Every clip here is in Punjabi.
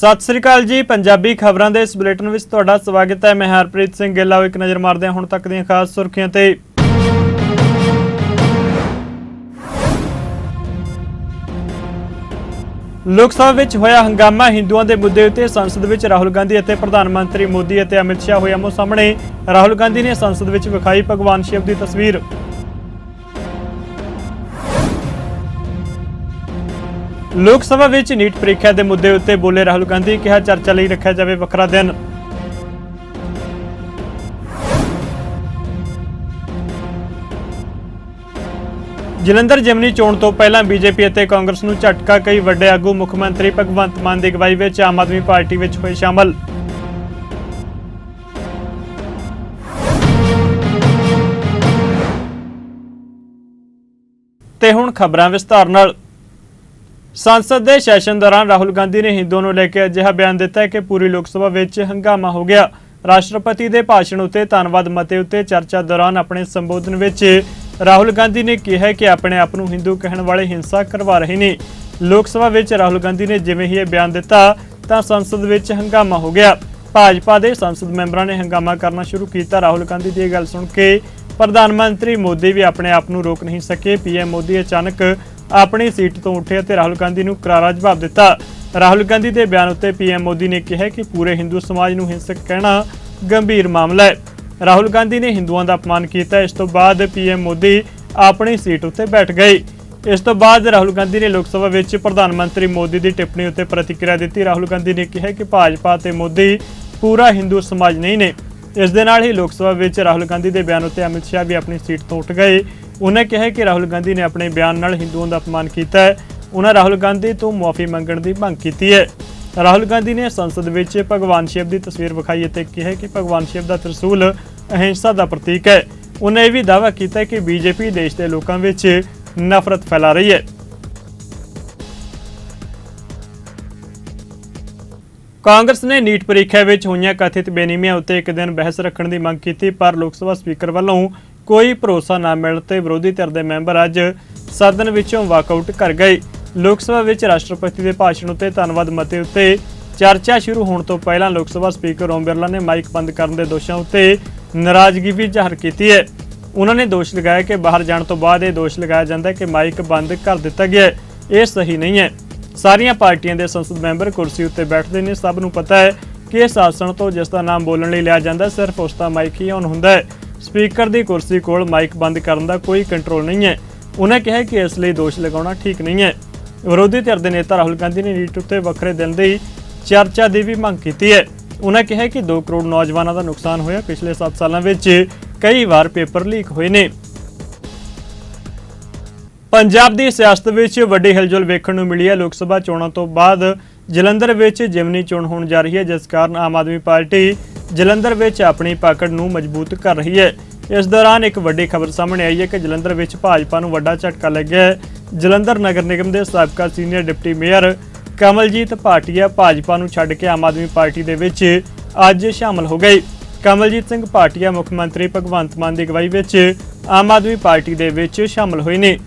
ਸਤਿ ਸ੍ਰੀ ਅਕਾਲ ਜੀ, ਪੰਜਾਬੀ ਖਬਰਾਂ ਦੇ ਇਸ ਬੁਲੇਟਿਨ ਵਿੱਚ ਤੁਹਾਡਾ ਸਵਾਗਤ ਹੈ। ਮੈਂ ਹਰਪ੍ਰੀਤ ਸਿੰਘ ਗਿੱਲ, ਆਓ ਇੱਕ ਨਜ਼ਰ ਮਾਰਦੇ ਹਾਂ ਹੁਣ ਤੱਕ ਦੀਆਂ ਖਾਸ ਸੁਰਖੀਆਂ ਤੇ। ਲੋਕ ਸਭਾ ਵਿੱਚ ਹੋਇਆ ਹੰਗਾਮਾ, ਹਿੰਦੂਆਂ ਦੇ ਮੁੱਦੇ ਉੱਤੇ ਸੰਸਦ ਵਿੱਚ ਰਾਹੁਲ ਗਾਂਧੀ ਅਤੇ ਪ੍ਰਧਾਨ ਮੰਤਰੀ ਮੋਦੀ ਅਤੇ ਅਮਿਤ ਸ਼ਾਹ ਹੋਇਆ ਆਮੋ ਸਾਹਮਣੇ। ਰਾਹੁਲ ਗਾਂਧੀ ਨੇ ਸੰਸਦ ਵਿੱਚ ਵਿਖਾਈ ਭਗਵਾਨ ਸ਼ਿਵ ਦੀ ਤਸਵੀਰ। ਲੋਕ ਸਭਾ ਵਿੱਚ ਨੀਟ ਪ੍ਰੀਖਿਆ ਦੇ ਮੁੱਦੇ ਉੱਤੇ ਬੋਲੇ ਰਾਹੁਲ ਗਾਂਧੀ ਕਿਹਾ ਚਰਚਾ ਲਈ ਰੱਖਿਆ ਜਾਵੇ ਵੱਖਰਾ ਦਿਨ। ਜਲੰਧਰ ਜਿਮਨੀ ਚੋਣ ਤੋਂ ਪਹਿਲਾਂ ਬੀਜੇਪੀ ਅਤੇ ਕਾਂਗਰਸ ਨੂੰ ਝਟਕਾ ਕਈ ਵੱਡੇ ਆਗੂ ਮੁੱਖ ਮੰਤਰੀ ਭਗਵੰਤ ਮਾਨ ਦੀ ਅਗਵਾਈ ਵਿੱਚ ਆਮ ਆਦਮੀ ਪਾਰਟੀ ਵਿੱਚ ਹੋਏ ਸ਼ਾਮਲ। ਤੇ ਹੁਣ ਖਬਰਾਂ ਵਿਸਤਾਰ ਨਾਲ। ਸੰਸਦ ਦੇ ਸੈਸ਼ਨ ਦੌਰਾਨ ਰਾਹੁਲ ਗਾਂਧੀ ਨੇ ਹਿੰਦੂਆਂ ਨੂੰ ਲੈ ਕੇ ਅਜਿਹਾ ਬਿਆਨ ਦਿੱਤਾ ਕਿ ਪੂਰੀ ਲੋਕ ਸਭਾ ਵਿੱਚ ਹੰਗਾਮਾ ਹੋ ਗਿਆ। ਰਾਸ਼ਟਰਪਤੀ ਦੇ ਭਾਸ਼ਣ ਉੱਤੇ ਧੰਨਵਾਦ ਮਤੇ ਉੱਤੇ ਚਰਚਾ ਦੌਰਾਨ ਆਪਣੇ ਸੰਬੋਧਨ ਵਿੱਚ ਰਾਹੁਲ ਗਾਂਧੀ ਨੇ ਕਿਹਾ ਕਿ ਆਪਣੇ ਆਪ ਨੂੰ ਹਿੰਦੂ ਕਹਿਣ ਵਾਲੇ ਹਿੰਸਾ ਕਰਵਾ ਰਹੇ ਨੇ। ਲੋਕ ਸਭਾ ਵਿੱਚ ਰਾਹੁਲ ਗਾਂਧੀ ਨੇ ਜਿਵੇਂ ਹੀ ਇਹ ਬਿਆਨ ਦਿੱਤਾ, ਤਾਂ ਸੰਸਦ ਵਿੱਚ ਹੰਗਾਮਾ ਹੋ ਗਿਆ। ਭਾਜਪਾ ਦੇ ਸੰਸਦ ਮੈਂਬਰਾਂ ਨੇ ਹੰਗਾਮਾ ਕਰਨਾ ਸ਼ੁਰੂ ਕੀਤਾ। ਰਾਹੁਲ ਗਾਂਧੀ ਦੀ ਇਹ ਗੱਲ ਸੁਣ ਕੇ ਪ੍ਰਧਾਨ ਮੰਤਰੀ ਮੋਦੀ ਵੀ ਆਪਣੇ ਆਪ ਨੂੰ ਰੋਕ ਨਹੀਂ ਸਕੇ। ਪੀਐਮ ਮੋਦੀ ਅਚਾਨਕ ਆਪਣੀ ਸੀਟ ਤੋਂ ਉੱਠੇ ਅਤੇ ਰਾਹੁਲ ਗਾਂਧੀ ਨੂੰ ਕਰਾਰਾ ਜਵਾਬ ਦਿੱਤਾ। ਰਾਹੁਲ ਗਾਂਧੀ ਦੇ ਬਿਆਨ ਉੱਤੇ ਪੀਐਮ ਮੋਦੀ ਨੇ ਕਿਹਾ ਕਿ ਪੂਰੇ ਹਿੰਦੂ ਸਮਾਜ ਨੂੰ ਹਿੰਸਕ ਕਹਿਣਾ ਗੰਭੀਰ ਮਾਮਲਾ ਹੈ। ਰਾਹੁਲ ਗਾਂਧੀ ਨੇ ਹਿੰਦੂਆਂ ਦਾ ਅਪਮਾਨ ਕੀਤਾ। ਇਸ ਤੋਂ ਬਾਅਦ ਪੀਐਮ ਮੋਦੀ ਆਪਣੀ ਸੀਟ ਉੱਤੇ ਬੈਠ ਗਏ। ਇਸ ਤੋਂ ਬਾਅਦ ਰਾਹੁਲ ਗਾਂਧੀ ਨੇ ਲੋਕ ਸਭਾ ਵਿੱਚ ਪ੍ਰਧਾਨ ਮੰਤਰੀ ਮੋਦੀ ਦੀ ਟਿੱਪਣੀ ਉੱਤੇ ਪ੍ਰਤੀਕਿਰਿਆ ਦਿੱਤੀ। ਰਾਹੁਲ ਗਾਂਧੀ ਨੇ ਕਿਹਾ ਕਿ ਭਾਜਪਾ ਤੇ ਮੋਦੀ ਪੂਰਾ ਹਿੰਦੂ ਸਮਾਜ ਨਹੀਂ ਨੇ। ਇਸ ਦੇ ਨਾਲ ਹੀ ਲੋਕ ਸਭਾ ਵਿੱਚ ਰਾਹੁਲ ਗਾਂਧੀ ਦੇ ਬਿਆਨ ਉੱਤੇ ਅਮਿਤ ਸ਼ਾਹ ਵੀ ਆਪਣੀ ਸੀਟ ਤੋਂ ਉੱਠ ਗਏ। ਉਹਨਾਂ ਕਿਹਾ ਕਿ ਰਾਹੁਲ ਗਾਂਧੀ ਨੇ ਆਪਣੇ ਬਿਆਨ ਨਾਲ ਹਿੰਦੂਆਂ ਦਾ ਅਪਮਾਨ ਕੀਤਾ ਹੈ। ਉਹਨਾਂ ਰਾਹੁਲ ਗਾਂਧੀ ਤੋਂ ਮੁਆਫੀ ਮੰਗਣ ਦੀ ਮੰਗ ਕੀਤੀ ਹੈ। ਰਾਹੁਲ ਗਾਂਧੀ ਨੇ ਸੰਸਦ ਵਿੱਚ ਭਗਵਾਨ ਸ਼ਿਵ ਦੀ ਤਸਵੀਰ ਵਿਖਾਈ ਅਤੇ ਕਿਹਾ ਕਿ ਭਗਵਾਨ ਸ਼ਿਵ ਦਾ ਤ੍ਰਿਸ਼ੂਲ ਅਹਿੰਸਾ ਦਾ ਪ੍ਰਤੀਕ ਹੈ। ਉਹਨੇ ਇਹ ਵੀ ਦਾਅਵਾ ਕੀਤਾ ਕਿ ਬੀਜੇਪੀ ਦੇਸ਼ ਦੇ ਲੋਕਾਂ ਵਿੱਚ ਨਫ਼ਰਤ ਫੈਲਾ ਰਹੀ ਹੈ। ਕਾਂਗਰਸ ਨੇ ਨੀਟ ਪ੍ਰੀਖਿਆ ਵਿੱਚ ਹੋਈਆਂ ਕਥਿਤ ਬੇਨੀਮੀਆਂ ਉੱਤੇ ਇੱਕ ਦਿਨ ਬਹਿਸ ਰੱਖਣ ਦੀ ਮੰਗ ਕੀਤੀ, ਪਰ ਲੋਕ ਸਭਾ ਸਪੀਕਰ ਵੱਲੋਂ ਕੋਈ ਭਰੋਸਾ ਨਾ ਮਿਲਣ ਤੇ ਵਿਰੋਧੀ ਧਿਰ ਦੇ ਮੈਂਬਰ ਅੱਜ ਸਦਨ ਵਿੱਚੋਂ ਵਾਕਆਊਟ ਕਰ ਗਏ। ਲੋਕ ਸਭਾ ਵਿੱਚ ਰਾਸ਼ਟਰਪਤੀ ਦੇ ਭਾਸ਼ਣ ਉੱਤੇ ਧੰਨਵਾਦ ਮਤੇ ਉੱਤੇ ਚਰਚਾ ਸ਼ੁਰੂ ਹੋਣ ਤੋਂ ਪਹਿਲਾਂ ਲੋਕ ਸਭਾ ਸਪੀਕਰ ਓਮ ਬਿਰਲਾ ਨੇ ਮਾਈਕ ਬੰਦ ਕਰਨ ਦੇ ਦੋਸ਼ਾਂ ਉੱਤੇ ਨਾਰਾਜ਼ਗੀ ਵੀ ਜ਼ਾਹਰ ਕੀਤੀ ਹੈ। ਉਹਨਾਂ ਨੇ ਦੋਸ਼ ਲਗਾਇਆ ਕਿ ਬਾਹਰ ਜਾਣ ਤੋਂ ਬਾਅਦ ਇਹ ਦੋਸ਼ ਲਗਾਇਆ ਜਾਂਦਾ ਹੈ ਕਿ ਮਾਈਕ ਬੰਦ ਕਰ ਦਿੱਤਾ ਗਿਆ ਹੈ। ਇਹ ਸਹੀ ਨਹੀਂ ਹੈ। ਸਾਰੀਆਂ ਪਾਰਟੀਆਂ ਦੇ ਸੰਸਦ ਮੈਂਬਰ ਕੁਰਸੀ ਉੱਤੇ ਬੈਠਦੇ ਨੇ। ਸਭ ਨੂੰ ਪਤਾ ਹੈ ਕਿ ਇਸ ਆਸਣ ਤੋਂ ਜਿਸ ਦਾ ਨਾਮ ਬੋਲਣ ਲਈ ਲਿਆ ਜਾਂਦਾ ਸਿਰਫ ਉਸ ਦਾ ਮਾਈਕ ਹੀ ਔਨ ਹੁੰਦਾ ਹੈ। ਸਪੀਕਰ ਦੀ ਕੁਰਸੀ ਕੋਲ ਮਾਈਕ ਬੰਦ ਕਰਨ ਦਾ ਕੋਈ ਕੰਟਰੋਲ ਨਹੀਂ ਹੈ। ਉਹਨਾਂ ਕਿਹਾ ਕਿ ਇਸ ਲਈ ਦੋਸ਼ ਲਗਾਉਣਾ ਠੀਕ ਨਹੀਂ ਹੈ। ਵਿਰੋਧੀ ਧਿਰ ਦੇ ਨੇਤਾ ਰਾਹੁਲ ਗਾਂਧੀ ਨੇ ਨੀਟ ਉੱਤੇ ਵੱਖਰੇ ਦਿਨ ਦੀ ਚਰਚਾ ਦੀ ਵੀ ਮੰਗ ਕੀਤੀ ਹੈ। ਉਹਨਾਂ ਕਿਹਾ ਕਿ 2 ਕਰੋੜ ਨੌਜਵਾਨਾਂ ਦਾ ਨੁਕਸਾਨ ਹੋਇਆ ਪਿਛਲੇ 7 ਸਾਲਾਂ ਵਿੱਚ। ਕਈ ਵਾਰ ਪੇਪਰ ਲੀਕ ਹੋਏ ਨੇ। ਪੰਜਾਬ ਦੀ ਸਿਆਸਤ ਵਿੱਚ ਵੱਡੀ ਹਿਲਜੁਲ ਵੇਖਣ ਨੂੰ ਮਿਲੀ ਹੈ। ਲੋਕ ਸਭਾ ਚੋਣਾਂ ਤੋਂ ਬਾਅਦ ਜਲੰਧਰ ਵਿੱਚ ਜਿਮਨੀ ਚੋਣ ਹੋਣ ਜਾ ਰਹੀ ਹੈ। ਜਿਸ ਕਾਰਨ ਆਮ ਆਦਮੀ ਪਾਰਟੀ ਜਲੰਧਰ ਵਿੱਚ ਆਪਣੀ ਪਕੜ ਨੂੰ ਮਜ਼ਬੂਤ ਕਰ ਰਹੀ ਹੈ। ਇਸ ਦੌਰਾਨ ਇੱਕ ਵੱਡੀ ਖਬਰ ਸਾਹਮਣੇ ਆਈ ਹੈ ਕਿ ਜਲੰਧਰ ਵਿੱਚ ਭਾਜਪਾ ਨੂੰ ਵੱਡਾ ਝਟਕਾ ਲੱਗਿਆ ਹੈ। ਜਲੰਧਰ ਨਗਰ ਨਿਗਮ ਦੇ ਸਾਬਕਾ senior deputy mayor Kamaljit Bhatia Bhajpa ਨੂੰ ਛੱਡ ਕੇ ਆਮ ਆਦਮੀ ਪਾਰਟੀ ਦੇ ਵਿੱਚ ਅੱਜ ਸ਼ਾਮਲ ਹੋ ਗਏ। ਕਮਲਜੀਤ ਸਿੰਘ ਭਾਟੀਆ ਮੁੱਖ ਮੰਤਰੀ ਭਗਵੰਤ ਮਾਨ ਦੀ ਅਗਵਾਈ ਵਿੱਚ ਆਮ ਆਦਮੀ ਪਾਰਟੀ ਦੇ ਵਿੱਚ ਸ਼ਾਮਲ ਹੋਏ ਨੇ।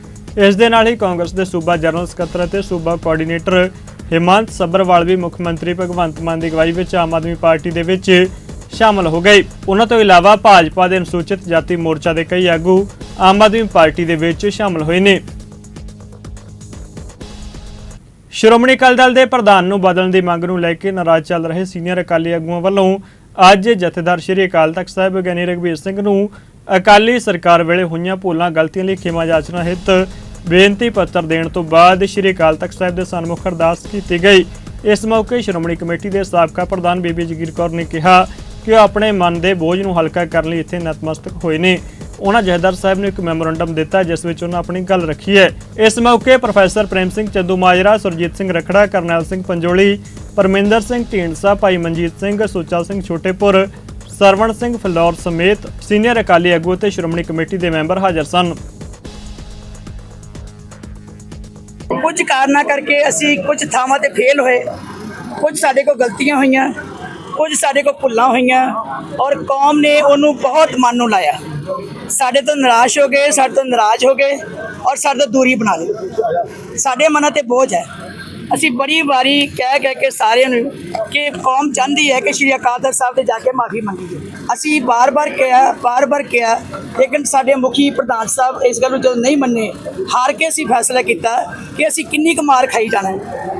ਇਸ ਦੇ ਨਾਲ ਹੀ ਕਾਂਗਰਸ ਦੇ ਸੂਬਾ ਜਨਰਲ ਸਕੱਤਰ ਅਤੇ ਸੂਬਾ ਕੋਆਰਡੀਨੇਟਰ ਹਿਮੰਤ ਸੱਭਰਵਾਲ ਵੀ ਮੁੱਖ ਮੰਤਰੀ ਭਗਵੰਤ ਮਾਨ ਦੀ ਅਗਵਾਈ ਵਿੱਚ ਆਮ ਆਦਮੀ ਪਾਰਟੀ ਦੇ ਵਿੱਚ ਸ਼ਾਮਲ ਹੋ ਗਏ। ਉਹਨਾਂ ਤੋਂ ਇਲਾਵਾ ਭਾਜਪਾ ਦੇ ਅਨੁਸੂਚਿਤ ਜਾਤੀ ਮੋਰਚਾ ਦੇ ਕਈ ਆਗੂ ਆਮ ਆਦਮੀ ਪਾਰਟੀ ਦੇ ਵਿੱਚ ਸ਼ਾਮਲ ਹੋਏ ਨੇ। ਸ਼੍ਰੋਮਣੀ ਅਕਾਲੀ ਦਲ ਦੇ ਪ੍ਰਧਾਨ ਨੂੰ ਬਦਲਣ ਦੀ ਮੰਗ ਨੂੰ ਲੈ ਕੇ ਨਾਰਾਜ਼ ਚੱਲ ਰਹੇ ਸੀਨੀਅਰ ਅਕਾਲੀ ਆਗੂਆਂ ਵੱਲੋਂ ਅੱਜ ਜਥੇਦਾਰ ਸ਼੍ਰੀ ਅਕਾਲ ਤਖਤ ਸਾਹਿਬ ਗਿਆਨੀ ਰਘਬੀਰ ਸਿੰਘ ਨੂੰ ਅਕਾਲੀ ਸਰਕਾਰ ਵੇਲੇ ਹੋਈਆਂ ਭੁੱਲਾਂ ਗਲਤੀਆਂ ਲਈ ਖਿਮਾ ਜਾਚਨਾ ਹਿੱਤ ਬੇਨਤੀ ਪੱਤਰ ਦੇਣ ਤੋਂ ਬਾਅਦ ਸ਼੍ਰੀ ਅਕਾਲ ਤਖਤ ਸਾਹਿਬ ਦੇ ਸਨਮੁਖ ਅਰਦਾਸ ਕੀਤੀ ਗਈ। ਇਸ ਮੌਕੇ ਸ਼੍ਰੋਮਣੀ ਕਮੇਟੀ ਦੇ ਸਾਬਕਾ ਪ੍ਰਧਾਨ ਬੀਬੀ ਜਗੀਰ ਕੌਰ ਨੇ ਕਿਹਾ ਕਿ ਉਹ ਆਪਣੇ ਮਨ ਦੇ ਬੋਝ ਨੂੰ ਹਲਕਾ ਕਰਨ ਲਈ ਇੱਥੇ ਨਤਮਸਤਕ ਹੋਏ ਨੇ। ਉਹਨਾਂ ਜਹਦਰ ਸਾਹਿਬ ਨੂੰ ਇੱਕ ਮੈਮੋਰੰਡਮ ਦਿੱਤਾ, ਜਿਸ ਵਿੱਚ ਉਹਨਾਂ ਆਪਣੀ ਗੱਲ ਰੱਖੀ ਹੈ। ਇਸ ਮੌਕੇ ਪ੍ਰੋਫੈਸਰ ਪ੍ਰੇਮ ਸਿੰਘ ਚੰਦੂ ਮਾਜਰਾ, ਸੁਰਜੀਤ ਸਿੰਘ ਰਖੜਾ, ਕਰਨੈਲ ਸਿੰਘ ਪੰਜੋਲੀ, ਪਰਮਿੰਦਰ ਸਿੰਘ ਢੀਂਡਸਾ, ਭਾਈ ਮਨਜੀਤ ਸਿੰਘ ਸੁੱਚਾ ਸਿੰਘ ਛੋਟੇਪੁਰ, ਸਰਵਣ ਸਿੰਘ ਫਲੌਰ ਸਮੇਤ ਸੀਨੀਅਰ ਅਕਾਲੀ ਆਗੂ ਤੇ ਸ਼੍ਰੋਮਣੀ ਕਮੇਟੀ ਦੇ ਮੈਂਬਰ ਹਾਜ਼ਰ ਸਨ। ਕੁਝ ਕਾਰਨਾਂ ਕਰਕੇ ਅਸੀਂ ਕੁਝ ਥਾਵਾਂ ਤੇ ਫੇਲ ਹੋਏ। ਕੁਝ ਸਾਡੇ ਕੋਲ ਗਲਤੀਆਂ ਹੋਈਆਂ। ਕੁਝ ਸਾਡੇ ਕੋਲ ਭੁੱਲਾਂ ਹੋਈਆਂ ਔਰ ਕੌਮ ਨੇ ਉਹਨੂੰ ਬਹੁਤ ਮਨ ਨੂੰ ਲਾਇਆ। ਸਾਡੇ ਤੋਂ ਨਿਰਾਸ਼ ਹੋ ਗਏ, ਸਾਡੇ ਤੋਂ ਨਾਰਾਜ਼ ਹੋ ਗਏ ਔਰ ਸਾਡੇ ਤੋਂ ਦੂਰੀ ਬਣਾ ਲਈ। ਸਾਡੇ ਮਨਾਂ ਤੇ ਬੋਝ ਹੈ। ਅਸੀਂ ਬੜੀ ਵਾਰੀ ਕਹਿ ਕਹਿ ਕੇ ਸਾਰਿਆਂ ਨੂੰ ਕਿ ਕੌਮ ਚਾਹੁੰਦੀ ਹੈ ਕਿ ਸ਼੍ਰੀ ਅਕਾਲ ਤਖਤ ਸਾਹਿਬ ਤੇ ਜਾ ਕੇ ਮਾਫੀ ਮੰਗੀਏ ਅਸੀਂ ਬਾਰ-ਬਾਰ ਕਿਹਾ ਬਾਰ-ਬਾਰ ਕਿਹਾ, ਲੇਕਿਨ ਸਾਡੇ ਮੁਖੀ ਪ੍ਰਧਾਨ ਸਾਹਿਬ ਇਸ ਗੱਲ ਨੂੰ ਜਦੋਂ ਨਹੀਂ ਮੰਨੇ, ਹਾਰ ਕੇ ਅਸੀਂ ਫੈਸਲਾ ਕੀਤਾ ਕਿ ਅਸੀਂ ਕਿੰਨੀ ਕੁ ਮਾਰ ਖਾਈ ਜਾਣਾ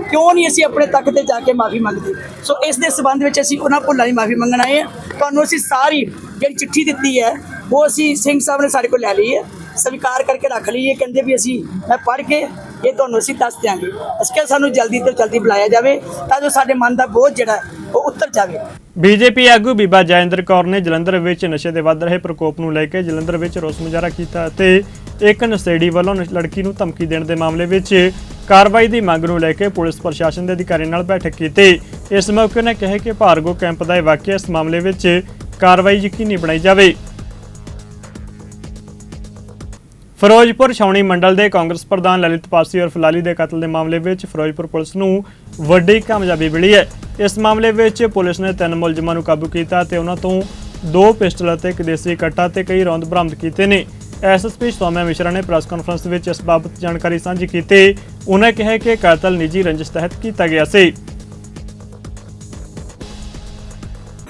ਕਿਉਂ ਨਹੀਂ ਅਸੀਂ ਆਪਣੇ ਤੱਕ ਤੇ ਜਾ ਕੇ ਮਾਫੀ ਮੰਗਦੇ? ਸੋ ਇਸ ਦੇ ਸਬੰਧ ਵਿੱਚ ਅਸੀਂ ਉਹਨਾਂ ਭੁੱਲਾਂ ਦੀ ਮਾਫੀ ਮੰਗਣ ਆਏ ਹਾਂ। ਤੁਹਾਨੂੰ ਅਸੀਂ ਸਾਰੀ ਜਿਹੜੀ ਚਿੱਠੀ ਦਿੱਤੀ ਹੈ, ਉਹ ਅਸੀਂ ਸਿੰਘ ਸਾਹਿਬ ਨੇ ਸਾਡੇ ਕੋਲ ਲੈ ਲਈ ਹੈ। ਸਵੀਕਾਰ ਕਰਕੇ ਰੱਖ ਲਈ ਹੈ ਕਹਿੰਦੇ ਵੀ ਅਸੀਂ, ਮੈਂ ਪੜ੍ਹ ਕੇ ਇਹ ਤੁਹਾਨੂੰ ਅਸੀਂ ਦੱਸ ਦਿਆਂਗੇ। ਅਸੀਂ ਕਿਹਾ ਸਾਨੂੰ ਜਲਦੀ ਤੋਂ ਜਲਦੀ ਬੁਲਾਇਆ ਜਾਵੇ ਤਾਂ ਜੋ ਸਾਡੇ ਮਨ ਦਾ ਬੋਝ ਜਿਹੜਾ ਉਹ ਉਤਰ ਜਾਵੇ। ਬੀਜੇਪੀ ਆਗੂ ਬੀਬਾ ਜੈਂਦਰ ਕੌਰ ਨੇ ਜਲੰਧਰ ਵਿੱਚ ਨਸ਼ੇ ਦੇ ਵੱਧ ਰਹੇ ਪ੍ਰਕੋਪ ਨੂੰ ਲੈ ਕੇ ਜਲੰਧਰ ਵਿੱਚ ਰੋਸ ਮੁਜ਼ਾਹਰਾ ਕੀਤਾ ਅਤੇ ਇੱਕ ਨਸ਼ੇੜੀ ਵੱਲੋਂ ਲੜਕੀ ਨੂੰ ਧਮਕੀ ਦੇਣ ਦੇ ਮਾਮਲੇ ਵਿੱਚ ਕਾਰਵਾਈ ਦੀ ਮੰਗ ਨੂੰ ਲੈ ਕੇ ਪੁਲਿਸ ਪ੍ਰਸ਼ਾਸਨ ਦੇ ਅਧਿਕਾਰੀਆਂ ਨਾਲ ਬੈਠਕ ਕੀਤੀ। ਇਸ ਮੌਕੇ ਨੇ ਕਿਹਾ ਕਿ ਭਾਰਗੋ ਕੈਂਪ ਦਾ ਇਹ ਵਾਕਿਆ ਇਸ ਮਾਮਲੇ ਵਿੱਚ ਕਾਰਵਾਈ ਯਕੀਨੀ ਬਣਾਈ ਜਾਵੇ। ਫਿਰੋਜ਼ਪੁਰ ਛਾਉਣੀ ਮੰਡਲ ਦੇ ਕਾਂਗਰਸ ਪ੍ਰਧਾਨ ਲਲਿਤ ਪਾਸੀ ਔਰ ਫਲਾਲੀ ਦੇ ਕਤਲ ਦੇ ਮਾਮਲੇ ਵਿੱਚ ਫਿਰੋਜ਼ਪੁਰ ਪੁਲਿਸ ਨੂੰ ਵੱਡੀ ਕਾਮਯਾਬੀ ਮਿਲੀ ਹੈ। ਇਸ ਮਾਮਲੇ ਵਿੱਚ ਪੁਲਿਸ ਨੇ ਤਿੰਨ ਮੁਲਜ਼ਮਾਂ ਨੂੰ ਕਾਬੂ ਕੀਤਾ ਤੇ ਉਹਨਾਂ ਤੋਂ ਦੋ ਪਿਸਟਲ ਅਤੇ ਇੱਕ ਦੇਸੀ ਕੱਟਾ ਤੇ ਕਈ ਰੌਂਦ ਬਰਾਮਦ ਕੀਤੇ ਨੇ। ਐਸਐਸਪੀ ਸੌਮਿਆ ਮਿਸ਼ਰਾ ਨੇ ਪ੍ਰੈਸ ਕਾਨਫਰੰਸ ਵਿੱਚ ਇਸ ਬਾਬਤ ਜਾਣਕਾਰੀ ਸਾਂਝੀ ਕੀਤੀ। ਉਹਨਾਂ ਕਿਹਾ ਕਿ ਕਤਲ ਨਿੱਜੀ ਰੰਜਿਸ਼ ਤਹਿਤ ਕੀਤਾ ਗਿਆ ਸੀ।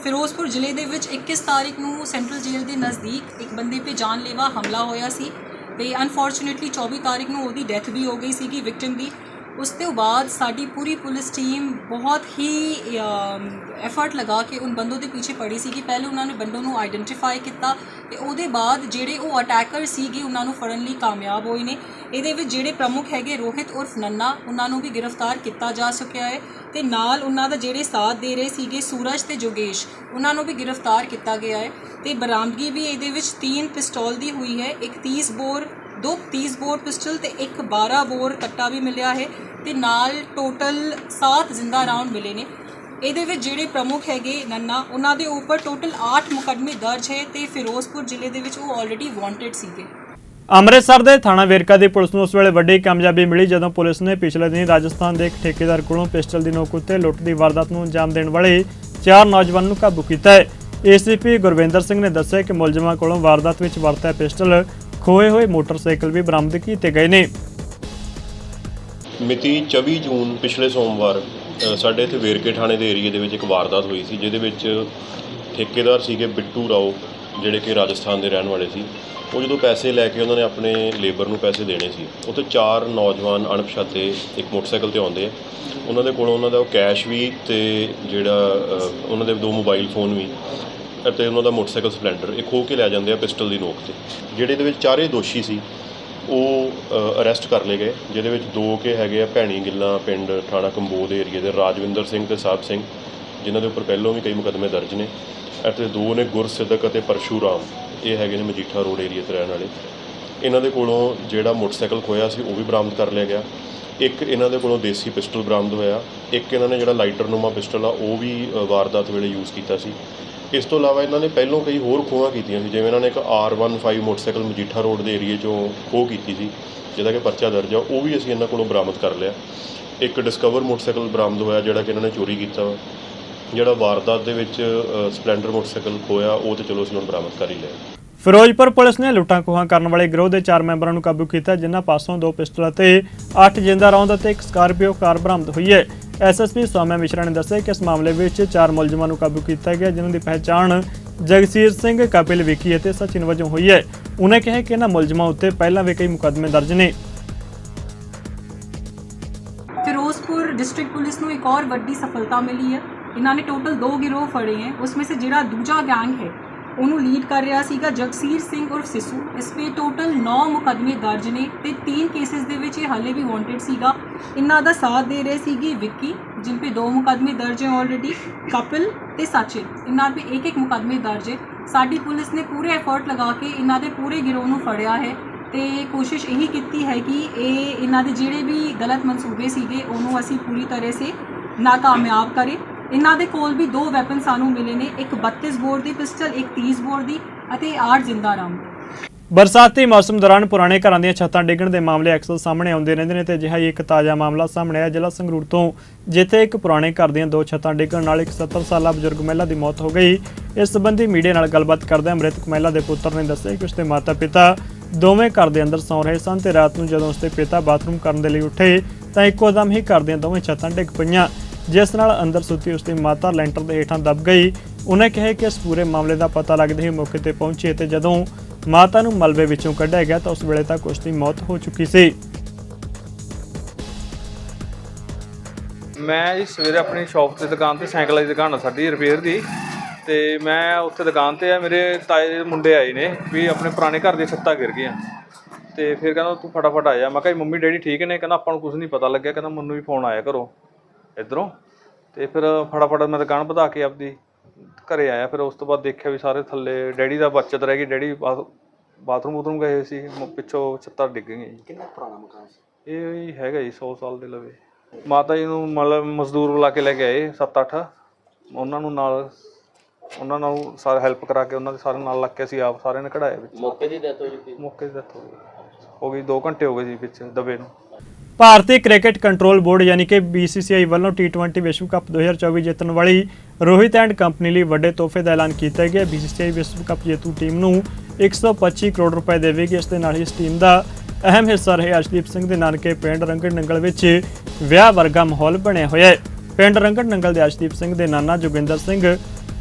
ਫਿਰੋਜ਼ਪੁਰ ਜ਼ਿਲ੍ਹੇ ਦੇ ਵਿੱਚ 21 ਤਾਰੀਖ ਨੂੰ ਸੈਂਟਰਲ ਜੇਲ੍ਹ ਦੇ ਨਜ਼ਦੀਕ ਇੱਕ ਬੰਦੇ 'ਤੇ ਜਾਨਲੇਵਾ ਹਮਲਾ ਹੋਇਆ ਸੀ। ਤੇ ਅਨਫੋਰਚੂਨੇਟਲੀ 24 ਤਾਰੀਖ ਨੂੰ ਉਹਦੀ ਡੈਥ ਵੀ ਹੋ ਗਈ ਸੀਗੀ ਵਿਕਟਿਮ ਦੀ। ਉਸ ਤੋਂ ਬਾਅਦ ਸਾਡੀ ਪੂਰੀ ਪੁਲਿਸ ਟੀਮ ਬਹੁਤ ਹੀ ਐਫਰਟ ਲਗਾ ਕੇ ਉਨ ਬੰਦੋ ਦੇ ਪਿੱਛੇ ਪੜੀ ਸੀ ਕਿ ਪਹਿਲੇ ਉਹਨਾਂ ਨੇ ਬੰਦੋਂ ਨੂੰ ਆਈਡੈਂਟੀਫਾਈ ਕੀਤਾ ਤੇ ਉਹਦੇ ਬਾਅਦ ਜਿਹੜੇ ਉਹ ਅਟੈਕਰ ਸੀਗੇ ਉਹਨਾਂ ਨੂੰ ਫੜਨ ਲਈ ਕਾਮਯਾਬ ਹੋਏ ਨੇ। ਇਹਦੇ ਵਿੱਚ ਜਿਹੜੇ ਪ੍ਰਮੁੱਖ ਹੈਗੇ ਰੋਹਿਤ ਉਰਫ ਨੰਨਾ ਉਹਨਾਂ ਨੂੰ ਵੀ ਗ੍ਰਿਫਤਾਰ ਕੀਤਾ ਜਾ ਚੁੱਕਿਆ ਹੈ ਤੇ ਨਾਲ ਉਹਨਾਂ ਦਾ ਜਿਹੜੇ ਸਾਥ ਦੇ ਰਹੇ ਸੀਗੇ ਸੂਰਜ ਤੇ ਜੋਗੇਸ਼ ਉਹਨਾਂ ਨੂੰ ਵੀ ਗ੍ਰਿਫਤਾਰ ਕੀਤਾ ਗਿਆ ਹੈ ਤੇ ਬਰਾਮਦਗੀ ਵੀ ਇਹਦੇ ਵਿੱਚ ਤਿੰਨ ਪਿਸਤੌਲ ਦੀ ਹੋਈ ਹੈ, ਇੱਕ 30 ਬੋਰ ਦੋ 30 ਬੋਰ ਪਿਸਟਲ ਤੇ ਇੱਕ 12 ਬੋਰ ਕੱਟਾ ਵੀ ਮਿਲਿਆ ਹੈ ਤੇ ਨਾਲ ਟੋਟਲ 7 ਜ਼ਿੰਦਾ ਰਾਉਂਡ ਮਿਲੇ ਨੇ। ਇਹਦੇ ਵਿੱਚ ਜਿਹੜੇ ਪ੍ਰਮੁੱਖ ਹੈਗੇ ਨੰਨਾ, ਉਹਨਾਂ ਦੇ ਉੱਪਰ ਟੋਟਲ 8 ਮੁਕੱਦਮੇ ਦਰਜ ਹੈ ਤੇ ਫਿਰੋਜ਼ਪੁਰ ਜ਼ਿਲ੍ਹੇ ਦੇ ਵਿੱਚ ਉਹ ਆਲਰੇਡੀ ਵਾਂਟਡ ਸੀਗੇ। ਅੰਮ੍ਰਿਤਸਰ ਦੇ ਥਾਣਾ ਵੇਰਕਾ ਦੀ ਪੁਲਿਸ ਨੂੰ ਉਸ ਵੇਲੇ ਵੱਡੀ ਕਾਮਯਾਬੀ ਮਿਲੀ ਜਦੋਂ ਪੁਲਿਸ ਨੇ ਪਿਛਲੇ ਦਿਨੀ ਰਾਜਸਥਾਨ ਦੇ ਇੱਕ ਠੇਕੇਦਾਰ ਕੋਲੋਂ ਪਿਸਟਲ ਦੀ ਨੋਕ ਉੱਤੇ ਲੁੱਟ ਦੀ ਵਾਰਦਾਤ ਨੂੰ ਅੰਜਾਮ ਦੇਣ ਵਾਲੇ ਚਾਰ ਨੌਜਵਾਨ ਨੂੰ ਕਾਬੂ ਕੀਤਾ ਹੈ। ਏਸੀਪੀ ਗੁਰਵਿੰਦਰ ਸਿੰਘ ਨੇ ਦੱਸਿਆ ਕਿ ਮੁਲਜ਼ਮਾਂ ਕੋਲੋਂ ਵਾਰਦਾਤ ਵਿੱਚ ਵਰਤਿਆ ਪਿਸਟਲ ਖੋਏ ਹੋਏ ਮੋਟਰਸਾਈਕਲ ਵੀ ਬਰਾਮਦ ਕੀਤੇ ਗਏ ਨੇ। ਮਿਤੀ 24 ਜੂਨ ਪਿਛਲੇ ਸੋਮਵਾਰ ਸਾਡੇ ਇੱਥੇ ਵੇਰਕੇ ਥਾਣੇ ਦੇ ਏਰੀਏ ਦੇ ਵਿੱਚ ਇੱਕ ਵਾਰਦਾਤ ਹੋਈ ਸੀ, ਜਿਹਦੇ ਵਿੱਚ ਠੇਕੇਦਾਰ ਸੀਗੇ ਬਿੱਟੂ ਰਾਓ, ਜਿਹੜੇ ਕਿ ਰਾਜਸਥਾਨ ਦੇ ਰਹਿਣ ਵਾਲੇ ਸੀ। ਉਹ ਜਦੋਂ ਪੈਸੇ ਲੈ ਕੇ ਉਹਨਾਂ ਨੇ ਆਪਣੇ ਲੇਬਰ ਨੂੰ ਪੈਸੇ ਦੇਣੇ ਸੀ, ਉੱਥੇ ਚਾਰ ਨੌਜਵਾਨ ਅਣਪਛਾਤੇ ਇੱਕ ਮੋਟਰਸਾਈਕਲ ਤੇ ਆਉਂਦੇ ਆ। ਉਹਨਾਂ ਦੇ ਕੋਲੋਂ ਉਹਨਾਂ ਦਾ ਉਹ ਕੈਸ਼ ਵੀ ਤੇ ਜਿਹੜਾ ਉਹਨਾਂ ਦੇ ਦੋ ਮੋਬਾਈਲ ਫੋਨ ਵੀ। ਅਤੇ ਉਹਨਾਂ ਦਾ ਮੋਟਰਸਾਈਕਲ ਸਪਲੈਂਡਰ, ਇਹ ਖੋਹ ਕੇ ਲੈ ਜਾਂਦੇ ਆ ਪਿਸਟਲ ਦੀ ਨੋਕ ਤੇ। ਜਿਹੜੇ ਦੇ ਵਿੱਚ ਚਾਰੇ ਦੋਸ਼ੀ ਸੀ, ਉਹ ਅਰੈਸਟ ਕਰ ਲਏ ਗਏ, ਜਿਹਦੇ ਵਿੱਚ ਦੋ ਕੇ ਹੈਗੇ ਆ ਭੈਣੀ ਗਿੱਲਾਂ, ਪਿੰਡ ਥਾਣਾ ਕੰਬੋ ਦੇ ਏਰੀਏ ਦੇ ਰਾਜਵਿੰਦਰ ਸਿੰਘ ਤੇ ਸਾਹਿਬ ਸਿੰਘ, ਜਿਨ੍ਹਾਂ ਦੇ ਉੱਪਰ ਪਹਿਲਾਂ ਵੀ ਕਈ ਮੁਕੱਦਮੇ ਦਰਜ ਨੇ, ਅਤੇ ਦੋ ਨੇ ਗੁਰਸਿੱਧਕ ਅਤੇ ਪਰਸ਼ੂਰਾਮ, ਇਹ ਹੈਗੇ ਨੇ ਮਜੀਠਾ ਰੋਡ ਏਰੀਏ ਤੇ ਰਹਿਣ ਵਾਲੇ। ਇਹਨਾਂ ਦੇ ਕੋਲੋਂ ਜਿਹੜਾ ਮੋਟਰਸਾਈਕਲ ਖੋਇਆ ਸੀ, ਉਹ ਵੀ ਬਰਾਮਦ ਕਰ ਲਿਆ ਗਿਆ। ਇੱਕ ਇਹਨਾਂ ਦੇ ਕੋਲੋਂ ਦੇਸੀ ਪਿਸਟਲ ਬਰਾਮਦ ਹੋਇਆ। ਇੱਕ ਇਹਨਾਂ ਨੇ ਜਿਹੜਾ ਲਾਈਟਰਨੁਮਾ ਪਿਸਟਲ ਆ, ਉਹ ਵੀ ਵਾਰਦਾਤ ਵੇਲੇ ਯੂਜ਼ ਕੀਤਾ ਸੀ। ਇਸ ਤੋਂ ਇਲਾਵਾ ਇਹਨਾਂ ਨੇ ਪਹਿਲਾਂ ਕਈ ਹੋਰ ਖੋਹਾਂ ਕੀਤੀਆਂ ਸੀ, ਜਿਵੇਂ ਇਹਨਾਂ ਨੇ ਇੱਕ R15 ਮੋਟਰਸਾਈਕਲ ਮਜੀਠਾ ਰੋਡ ਦੇ ਏਰੀਏ 'ਚੋਂ ਖੋਹ ਕੀਤੀ ਸੀ, ਜਿਹਦਾ ਕਿ ਪਰਚਾ ਦਰਜ ਆ, ਉਹ ਵੀ ਅਸੀਂ ਇਹਨਾਂ ਕੋਲੋਂ ਬਰਾਮਦ ਕਰ ਲਿਆ। ਇੱਕ ਡਿਸਕਵਰ ਮੋਟਰਸਾਈਕਲ ਬਰਾਮਦ ਹੋਇਆ, ਜਿਹੜਾ ਕਿ ਇਹਨਾਂ ਨੇ ਚੋਰੀ ਕੀਤਾ ਵਾ। ਜਿਹੜਾ ਵਾਰਦਾਤ ਦੇ ਵਿੱਚ ਸਪਲੈਂਡਰ ਮੋਟਰਸਾਈਕਲ ਖੋਇਆ ਉਹ ਤੇ ਚਲੋ ਅਸੀਂ ਹੁਣ ਬਰਾਮਦ ਕਰ ਹੀ ਲਿਆ। ਫਿਰੋਜ਼ਪੁਰ ਪੁਲਿਸ ਨੇ ਲੁੱਟਾਂ ਖੋਹਾਂ ਕਰਨ ਵਾਲੇ ਗਿਰੋਹ ਦੇ ਚਾਰ ਮੈਂਬਰਾਂ ਨੂੰ ਕਾਬੂ ਕੀਤਾ, ਜਿਨ੍ਹਾਂ ਪਾਸੋਂ ਦੋ ਪਿਸਟਲ ਅਤੇ 8 ਜਿੰਦਾ ਰੌਂਦ ਅਤੇ ਇੱਕ ਸਕਾਰਪੀਓ ਕਾਰ ਬਰਾਮਦ ਹੋਈ ਹੈ। ਐਸਐਸਪੀ ਸੌਮਿਆ ਮਿਸ਼ਰਾ ਨੇ ਦੱਸਿਆ ਕਿ ਇਸ ਮਾਮਲੇ ਵਿੱਚ ਚਾਰ ਮੁਲਜ਼ਮਾਂ ਨੂੰ ਕਾਬੂ ਕੀਤਾ ਗਿਆ, ਜਿਨ੍ਹਾਂ ਦੀ ਪਹਿਚਾਣ ਜਗਸੀਰ ਸਿੰਘ ਕਪਿਲ ਵਿਕੀ ਅਤੇ ਸਚਿਨ ਵਜੋਂ ਹੋਈ ਹੈ। ਉਹਨੇ ਕਿਹਾ ਕਿ ਇਹਨਾਂ ਮੁਲਜ਼ਮਾਂ ਉੱਤੇ ਪਹਿਲਾਂ ਵੀ ਕਈ ਮੁਕੱਦਮੇ ਦਰਜ ਨੇ। ਫਿਰੋਜ਼ਪੁਰ ਡਿਸਟ੍ਰਿਕਟ ਪੁਲਿਸ ਨੂੰ ਇੱਕ और ਵੱਡੀ ਸਫਲਤਾ ਮਿਲੀ ਹੈ। ਇਹਨਾਂ ਨੇ ਟੋਟਲ ਦੋ ਗਿਰੋਹ ਫੜੇ ਹੈ। ਉਸਮੇ ਸੇ ਜਿਹੜਾ ਦੂਜਾ ਗੈਂਗ ਹੈ ਉਹਨੂੰ ਲੀਡ ਕਰ ਰਿਹਾ ਸੀਗਾ ਜਗਸੀਰ ਸਿੰਘ ਉਰਫ ਸਿਸੂ। ਇਸ 'ਤੇ ਟੋਟਲ 9 ਮੁਕੱਦਮੇ ਦਰਜ ਨੇ ਤੇ 3 ਕੇਸਿਸ ਦੇ ਵਿੱਚ ਇਹ ਹਾਲੇ ਵੀ ਵਾਂਟਡ ਸੀਗਾ। ਇਹਨਾਂ ਦਾ ਸਾਥ ਦੇ ਰਹੇ ਸੀਗੀ ਵਿੱਕੀ, ਜਿਨ 'ਤੇ ਦੋ ਮੁਕੱਦਮੇ ਦਰਜ ਹੈ ਆਲਰੇਡੀ ਕਪਿਲ ਤੇ ਸਚਿਨ। ਇਹਨਾਂ 'ਤੇ ਇੱਕ ਇੱਕ ਮੁਕੱਦਮੇ ਦਰਜ ਹੈ। ਸਾਡੀ ਪੁਲਿਸ ਨੇ ਪੂਰੇ ਐਫਰਟ ਲਗਾ ਕੇ ਇਹਨਾਂ ਦੇ ਪੂਰੇ ਗਿਰੋਹ ਨੂੰ ਫੜਿਆ ਹੈ ਤੇ ਕੋਸ਼ਿਸ਼ ਇਹੀ ਕੀਤੀ ਹੈ ਕਿ ਇਹ ਇਹਨਾਂ ਦੇ ਜਿਹੜੇ ਵੀ ਗਲਤ ਮਨਸੂਬੇ ਸੀਗੇ, ਉਹਨੂੰ ਅਸੀਂ ਪੂਰੀ ਤਰ੍ਹਾਂ ਸੇ ਨਾਕਾਮਯਾਬ ਕਰੇ। ਇਹਨਾਂ ਦੇ ਕੋਲ ਵੀ ਦੋ ਵੈਪਨ ਸਾਨੂੰ ਮਿਲੇ ਨੇ, ਇੱਕ 32 ਬੋਰ ਦੀ ਪਿਸਟਲ, ਇੱਕ 30 ਬੋਰ ਦੀ ਅਤੇ 8 ਜ਼ਿੰਦਾ ਰਾਮ ਬਰਸਾਤੀ ਮੌਸਮ ਦੌਰਾਨ ਪੁਰਾਣੇ ਘਰਾਂ ਦੀਆਂ ਛੱਤਾਂ ਡਿੱਗਣ ਦੇ ਮਾਮਲੇ ਅਕਸਰ ਸਾਹਮਣੇ ਆਉਂਦੇ ਰਹਿੰਦੇ ਨੇ ਤੇ ਅਜਿਹਾ ਹੀ ਇੱਕ ਤਾਜ਼ਾ ਮਾਮਲਾ ਸਾਹਮਣੇ ਆਇਆ ਜ਼ਿਲ੍ਹਾ ਸੰਗਰੂਰ ਤੋਂ, ਜਿੱਥੇ ਇੱਕ ਪੁਰਾਣੇ ਘਰ ਦੀਆਂ ਦੋ ਛੱਤਾਂ ਡਿੱਗਣ ਨਾਲ ਇੱਕ 70 ਸਾਲਾ ਬਜ਼ੁਰਗ ਮਹਿਲਾ ਦੀ ਮੌਤ ਹੋ ਗਈ। ਇਸ ਸੰਬੰਧੀ ਮੀਡੀਆ ਨਾਲ ਗੱਲਬਾਤ ਕਰਦਿਆਂ ਮ੍ਰਿਤਕ ਮਹਿਲਾ ਦੇ ਪੁੱਤਰ ਨੇ ਦੱਸਿਆ ਕਿ ਉਸਦੇ ਮਾਤਾ-ਪਿਤਾ ਦੋਵੇਂ ਘਰ ਦੇ ਅੰਦਰ ਸੌਂ ਰਹੇ ਸਨ ਤੇ ਰਾਤ ਨੂੰ ਜਦੋਂ ਉਸਦੇ ਪਿਤਾ ਬਾਥਰੂਮ ਕਰਨ ਦੇ ਲਈ ਉੱਠੇ, ਤਾਂ ਇੱਕੋ ਦਮ ਹੀ ਘਰ ਦੀਆਂ ਦੋਵੇਂ ਛੱਤਾਂ ਡਿੱਗ ਪਈਆਂ। ਜਿਸ ਨਾਲ ਅੰਦਰ ਸੁੱਤੀ ਉਸ ਦੀ ਮਾਤਾ ਲੈਂਟਰ ਦੇ ਹੇਠਾਂ ਦਬ ਗਈ। ਉਹਨੇ ਕਿਹਾ ਕਿ ਇਸ ਪੂਰੇ ਮਾਮਲੇ ਦਾ ਪਤਾ ਲੱਗਦੇ ਹੀ ਮੌਕੇ ਤੇ ਪਹੁੰਚੇ ਤੇ ਜਦੋਂ ਮਾਤਾ ਨੂੰ ਮਲਬੇ ਵਿੱਚੋਂ ਕੱਢਿਆ ਗਿਆ ਤਾਂ ਉਸ ਵੇਲੇ ਤੱਕ ਉਸ ਦੀ ਮੌਤ ਹੋ ਚੁੱਕੀ ਸੀ। ਮੈਂ ਜੀ ਸਵੇਰੇ ਆਪਣੀ ਸ਼ਾਪ ਤੇ ਦੁਕਾਨ ਤੇ ਸਾਈਕਲ ਦੀ ਦੁਕਾਨ ਆ ਸਾਡੀ, ਰਿਪੇਅਰ ਦੀ। ਤੇ ਮੈਂ ਉੱਥੇ ਦੁਕਾਨ ਤੇ ਆ, ਮੇਰੇ ਤਾਏ ਦੇ ਮੁੰਡੇ ਆਏ ਨੇ ਵੀ ਆਪਣੇ ਪੁਰਾਣੇ ਘਰ ਦੀਆਂ ਛੱਤਾਂ ਗਿਰ ਗਈਆਂ। ਤੇ ਫਿਰ ਕਹਿੰਦਾ ਤੂੰ ਫਟਾਫਟ ਆ ਜਾ। ਮੈਂ ਕਿਹਾ ਜੀ, ਮੰਮੀ, ਡੈਡੀ ਠੀਕ ਨੇ? ਕਹਿੰਦਾ ਆਪਾਂ ਨੂੰ ਕੁਝ ਨਹੀਂ ਪਤਾ ਲੱਗਿਆ। ਕਹਿੰਦਾ, ਮੈਨੂੰ ਵੀ ਫੋਨ ਆਇਆ ਕਰੋ। ਇਧਰੋਂ। ਤੇ ਫਿਰ ਫਟਾਫਟ ਮੈਂ ਦੁਕਾਨ ਵਧਾ ਕੇ ਆਪਦੀ ਘਰੇ ਆਇਆ। ਫਿਰ ਉਸ ਤੋਂ ਬਾਅਦ ਦੇਖਿਆ ਵੀ ਸਾਰੇ ਥੱਲੇ ਡੈਡੀ ਦਾ ਬਚਤ ਰਹਿ ਗਈ। ਡੈਡੀ ਬਾਥ- ਬਾਥਰੂਮ ਬੂਥਰੂਮ ਗਏ ਹੋਏ ਸੀ। ਮ- ਪਿੱਛੋਂ ਛੱਤਾਂ ਡਿੱਗ ਗਈਆਂ ਜੀ। ਕਿੰਨਾ ਪੁਰਾਣਾ ਮਕਾਨ ਸੀ? ਇਹ ਜੀ ਹੈਗਾ ਜੀ 100 ਸਾਲ ਦੇ ਲਵੇ। ਮਾਤਾ ਜੀ ਨੂੰ ਮਤਲਬ ਮਜ਼ਦੂਰ ਬੁਲਾ ਕੇ ਲੈ ਕੇ ਆਏ 7-8 ਉਹਨਾਂ ਨੂੰ ਨਾਲ ਉਹਨਾਂ ਨਾਲ ਸਾਰਾ ਹੈਲਪ ਕਰਾ ਕੇ ਉਹਨਾਂ ਦੇ ਸਾਰੇ ਨਾਲ ਲੱਗ ਕੇ ਅਸੀਂ ਆਪ ਸਾਰਿਆਂ ਨੇ ਕਢਾਇਆ ਵਿੱਚ। ਮੌਕੇ ਦੀ ਡੈਥ ਹੋ ਚੁੱਕੀ ਮੌਕੇ ਤੇ death ਹੋ ਗਈ। ਹੋ ਗਈ 2 ਘੰਟੇ ਹੋ ਗਏ ਜੀ ਵਿੱਚ ਦਬੇ ਨੂੰ। ਭਾਰਤੀ ਕ੍ਰਿਕਟ ਕੰਟਰੋਲ ਬੋਰਡ ਯਾਨੀ ਕਿ BCCI ਵੱਲੋਂ T20 ਵਿਸ਼ਵ ਕੱਪ 2024 ਜਿੱਤਣ ਵਾਲੀ ਰੋਹਿਤ ਐਂਡ ਕੰਪਨੀ ਲਈ ਵੱਡੇ ਤੋਹਫੇ ਦਾ ਐਲਾਨ ਕੀਤਾ ਗਿਆ। BCCI ਵਿਸ਼ਵ ਕੱਪ ਜੇਤੂ ਟੀਮ ਨੂੰ 125 ਕਰੋੜ ਰੁਪਏ ਦੇਵੇਗੀ। ਇਸ ਦੇ ਨਾਲ ਹੀ ਇਸ ਟੀਮ ਦਾ ਅਹਿਮ ਹਿੱਸਾ ਰਹੇ ਅਰਸ਼ਦੀਪ ਸਿੰਘ ਦੇ ਨਾਨਕੇ ਪਿੰਡ ਰੰਗੜ ਨੰਗਲ ਵਿੱਚ ਵਿਆਹ ਵਰਗਾ ਮਾਹੌਲ ਬਣਿਆ ਹੋਇਆ ਹੈ। ਪਿੰਡ ਰੰਗੜ ਨੰਗਲ ਦੇ ਅਰਸ਼ਦੀਪ ਸਿੰਘ ਦੇ ਨਾਨਾ ਜੋਗਿੰਦਰ ਸਿੰਘ,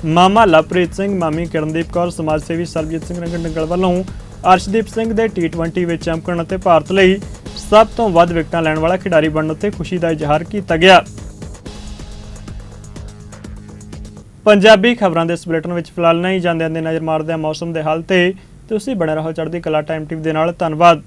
ਮਾਮਾ ਲਵਪ੍ਰੀਤ ਸਿੰਘ, ਮਾਮੀ ਕਿਰਨਦੀਪ ਕੌਰ, ਸਮਾਜ ਸੇਵੀ ਸਰਬਜੀਤ ਸਿੰਘ ਰੰਗੜ ਨੰਗਲ ਵੱਲੋਂ ਅਰਸ਼ਦੀਪ ਸਿੰਘ ਦੇ T20 ਵਿੱਚ ਚਮਕਣ ਅਤੇ ਭਾਰਤ ਲਈ ਸਭ ਤੋਂ ਵੱਧ ਵਿਕਟਾਂ ਲੈਣ ਵਾਲਾ ਖਿਡਾਰੀ ਬਣਨ ਉੱਤੇ ਖੁਸ਼ੀ ਦਾ ਇਜ਼ਹਾਰ ਕੀਤਾ ਗਿਆ। ਪੰਜਾਬੀ ਖਬਰਾਂ ਦੇ ਇਸ ਬੁਲੇਟਿਨ ਵਿੱਚ ਫਿਲਹਾਲ ਨਹੀਂ ਜਾਂਦੇ ਆਂਦੇ ਨਜ਼ਰ ਮਾਰਦੇ ਹਾਂ ਮੌਸਮ ਦੇ ਹਾਲ ਤੇ ਤੁਸੀਂ ਬਣੇ ਰਹੋ ਚੜ੍ਹਦੀ ਕਲਾ ਟਾਈਮ ਟੀਵੀ ਦੇ ਨਾਲ। ਧੰਨਵਾਦ।